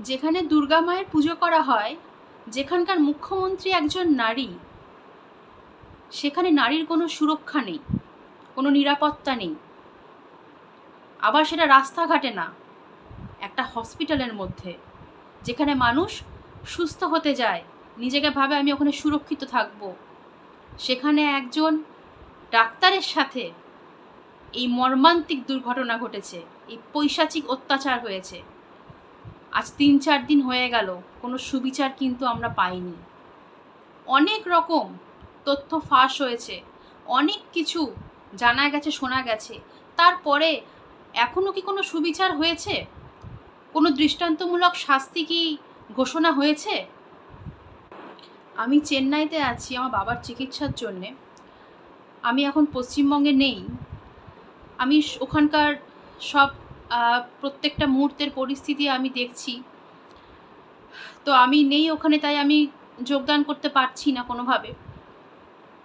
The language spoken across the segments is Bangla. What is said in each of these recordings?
যেখানে দুর্গা মায়ের পুজো করা হয়, যেখানকার মুখ্যমন্ত্রী একজন নারী, সেখানে নারীর কোনো সুরক্ষা নেই, কোনো নিরাপত্তা নেই। আবার সেটা রাস্তাঘাটে না, একটা হসপিটালের মধ্যে, যেখানে মানুষ সুস্থ হতে যায়, নিজেকে ভাবে আমি ওখানে সুরক্ষিত থাকব। সেখানে একজন ডাক্তারের সাথে এই মর্মান্তিক দুর্ঘটনা ঘটেছে, এই পৈশাচিক অত্যাচার হয়েছে। আজ তিন চার দিন হয়ে গেল, কোনো সুবিচার কিন্তু আমরা পাইনি। অনেক রকম তথ্য ফাঁস হয়েছে, অনেক কিছু জানা গেছে, শোনা গেছে। তারপরে এখনও কি কোনো সুবিচার হয়েছে? কোনো দৃষ্টান্তমূলক শাস্তি কি ঘোষণা হয়েছে? আমি চেন্নাইতে আছি আমার বাবার চিকিৎসার জন্যে। আমি এখন পশ্চিমবঙ্গে নেই। আমি ওখানকার সব প্রত্যেকটা মুহূর্তের পরিস্থিতি আমি দেখছি। তো আমি নেই ওখানে, তাই আমি যোগদান করতে পারছি না কোনোভাবে।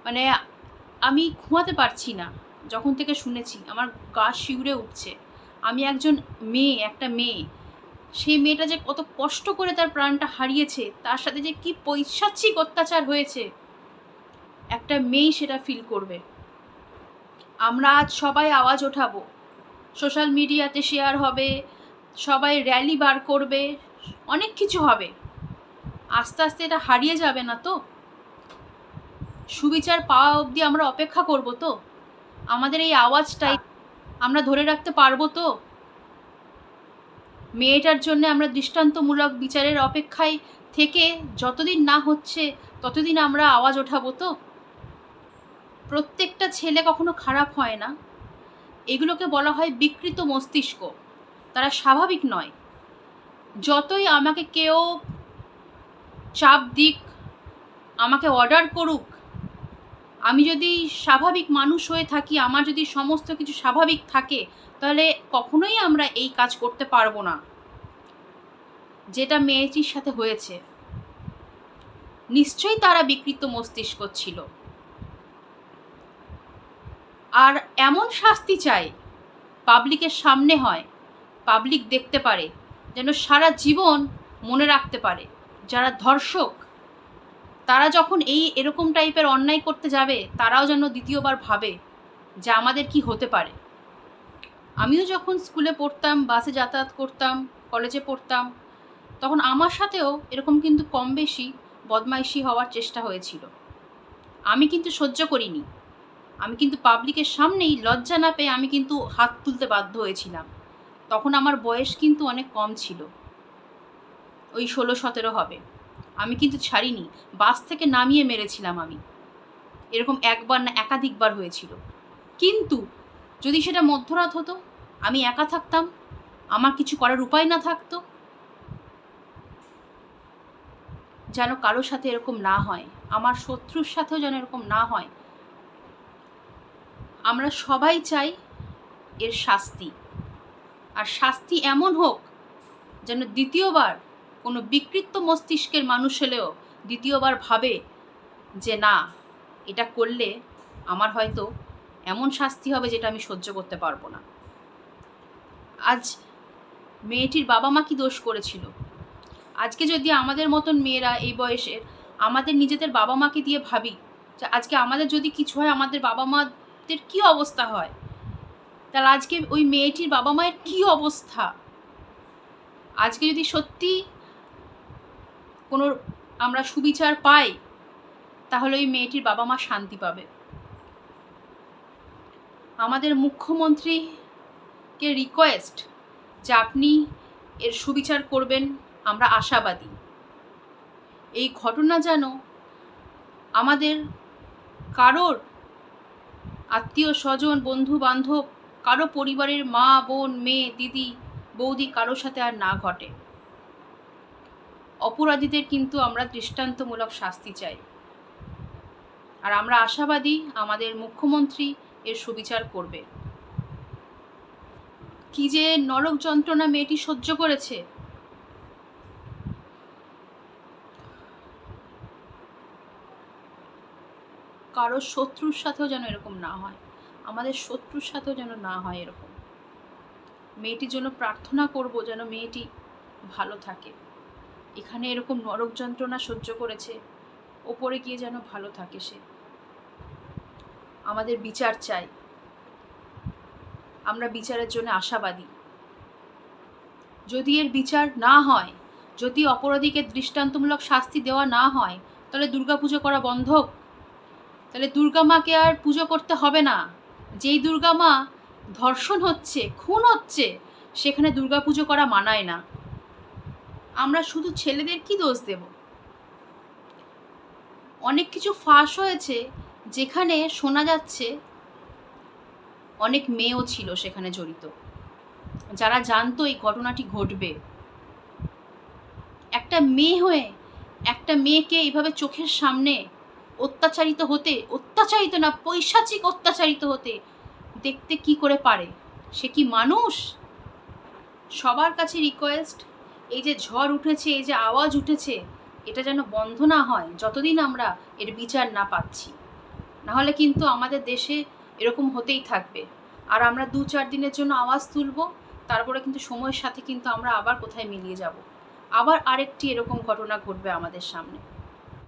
মানে আমি ঘুমাতে পারছি না, যখন থেকে শুনেছি। আমার গা শিউরে উঠছে। আমি একজন মেয়ে, একটা মেয়ে। সেই মেয়েটা যে কত কষ্ট করে তার প্রাণটা হারিয়েছে, তার সাথে যে কি পৈশাচিক অত্যাচার হয়েছে, একটা মেয়ে সেটা ফিল করবে। আমরা আজ সবাই আওয়াজ ওঠাবো। সোশ্যাল মিডিয়াতে শেয়ার হবে সবাই র্যালি বার করবে অনেক কিছু হবে। আস্তে আস্তে এটা হারিয়ে যাবে না তো? সুবিচার পাওয়া অবধি আমরা অপেক্ষা করব তো? আমাদের এই আওয়াজটাই আমরা ধরে রাখতে পারব তো? মেয়েটার জন্য আমরা দৃষ্টান্তমূলক বিচারের অপেক্ষায় থেকে যতদিন না হচ্ছে ততদিন আমরা আওয়াজ ওঠাবো তো? প্রত্যেকটা ছেলে কখনো খারাপ হয় না। এগুলোকে বলা হয় বিকৃত মস্তিষ্ক। তারা স্বাভাবিক নয়। যতই আমাকে কেউ চাপ দিক, আমাকে অর্ডার করুক, আমি যদি স্বাভাবিক মানুষ হয়ে থাকি, আমার যদি সমস্ত কিছু স্বাভাবিক থাকে, তাহলে কখনোই আমরা এই কাজ করতে পারব না। যেটা মেয়েটির সাথে হয়েছে। নিশ্চয়ই তারা বিকৃত মস্তিষ্ক ছিল। আর এমন শাস্তি চাই, পাবলিকের সামনে হয়, পাবলিক দেখতে পারে, যেন সারা জীবন মনে রাখতে পারে। যারা ধর্ষক, তারা যখন এই এরকম টাইপের অন্যায় করতে যাবে, তারাও যেন দ্বিতীয়বার ভাবে যে আমাদের কি হতে পারে। আমিও যখন স্কুলে পড়তাম, বাসে যাতায়াত করতাম, কলেজে পড়তাম, তখন আমার সাথেও এরকম কিন্তু কম বেশি বদমাইশি হওয়ার চেষ্টা হয়েছিল। আমি কিন্তু সহ্য করিনি। আমি কিন্তু পাবলিকের সামনেই লজ্জা না পেয়ে আমি কিন্তু হাত তুলতে বাধ্য হয়েছিলাম। তখন আমার বয়স কিন্তু অনেক কম ছিল। ওই ষোলো সতেরো হবে। আমি কিন্তু ছাড়িনি। বাস থেকে নামিয়ে মেরেছিলাম আমি। এরকম একবার না একাধিকবার হয়েছিল। কিন্তু যদি সেটা মধ্যরাত হতো, আমি একা থাকতাম, আমার কিছু করার উপায় না থাকতো। যেন কারোর সাথে এরকম না হয়, আমার শত্রুর সাথেও যেন এরকম না হয় আমরা সবাই চাই এর শাস্তি। আর শাস্তি এমন হোক যেন দ্বিতীয়বার কোনো বিকৃত মস্তিষ্কের মানুষ হলেও দ্বিতীয়বার ভাবে যে না, এটা করলে আমার হয়তো এমন শাস্তি হবে যেটা আমি সহ্য করতে পারব না। আজ মেয়েটির বাবা মা কি দোষ করেছিল? আজকে যদি আমাদের মতন মেয়েরা এই বয়সের আমাদের নিজেদের বাবা মাকে দিয়ে ভাবি যে আজকে আমাদের যদি কিছু হয়, আমাদের বাবা মাদের কি অবস্থা হয়? তাহলে আজকে ওই মেয়েটির বাবা মায়ের কি অবস্থা? আজকে যদি সত্যি কোনো আমরা সুবিচার পাই, তাহলে ওই মেয়েটির বাবা মা শান্তি পাবে। আমাদের মুখ্যমন্ত্রীকে রিকোয়েস্ট যে আপনি এর সুবিচার করবেন, আমরা আশাবাদী। এই ঘটনা যেন আমাদের কারোর আত্মীয় স্বজন, বন্ধু বান্ধব, কারও পরিবারের মা, বোন, মেয়ে, দিদি, বৌদি কারোর সাথে আর না ঘটে। অপরাধীদের কিন্তু আমরা দৃষ্টান্তমূলক শাস্তি চাই। আর আমরা আশাবাদী আমাদের মুখ্যমন্ত্রী এর সুবিচার করবে। কি যে নরক যন্ত্রণা মেয়েটি সহ্য করেছে কারও শত্রুর সাথেও যেন এরকম না হয়। আমাদের শত্রুর সাথেও যেন না হয় এরকম। মেয়েটির জন্য প্রার্থনা করব যেন মেয়েটি ভালো থাকে। এখানে এরকম নরক যন্ত্রণা সহ্য করেছে। ওপরে গিয়ে যেন ভালো থাকে সে। আমাদের বিচার চাই। আমরা বিচারের জন্য আশাবাদী। যদি এর বিচার না হয়, যদি অপরাধীকে দৃষ্টান্তমূলক শাস্তি দেওয়া না হয়, তাহলে দুর্গাপুজো করা বন্ধ? তাহলে দুর্গা মাকে আর পুজো করতে হবে না। যেই দুর্গা মা ধর্ষণ হচ্ছে, খুন হচ্ছে, সেখানে দুর্গাপুজো করা মানায় না। আমরা শুধু ছেলেদের কি দোষ দেব? অনেক কিছু ফাঁস হয়েছে, যেখানে শোনা যাচ্ছে অনেক মেয়েও ছিল সেখানে জড়িত। যারা জানতো এই ঘটনাটি ঘটবে। একটা মেয়ে হয়ে একটা মেয়েকে এইভাবে চোখের সামনে অত্যাচারিত হতে, অত্যাচারিত না, পৈশাচিক অত্যাচারিত হতে, দেখতে কি করে পারে? সে কি মানুষ? সবার কাছে রিকোয়েস্ট এই যে ঝড় উঠেছে, এই যে আওয়াজ উঠেছে, এটা যেন বন্ধ না হয়, যতদিন আমরা এর বিচার না পাচ্ছি। নাহলে কিন্তু আমাদের দেশে এরকম হতেই থাকবে। আর আমরা দু চার দিনের জন্য আওয়াজ তুলব, তারপরে কিন্তু সময়ের সাথে কিন্তু আমরা আবার কোথায় মিলিয়ে যাব। আবার আরেকটি এরকম ঘটনা ঘটবে আমাদের সামনে।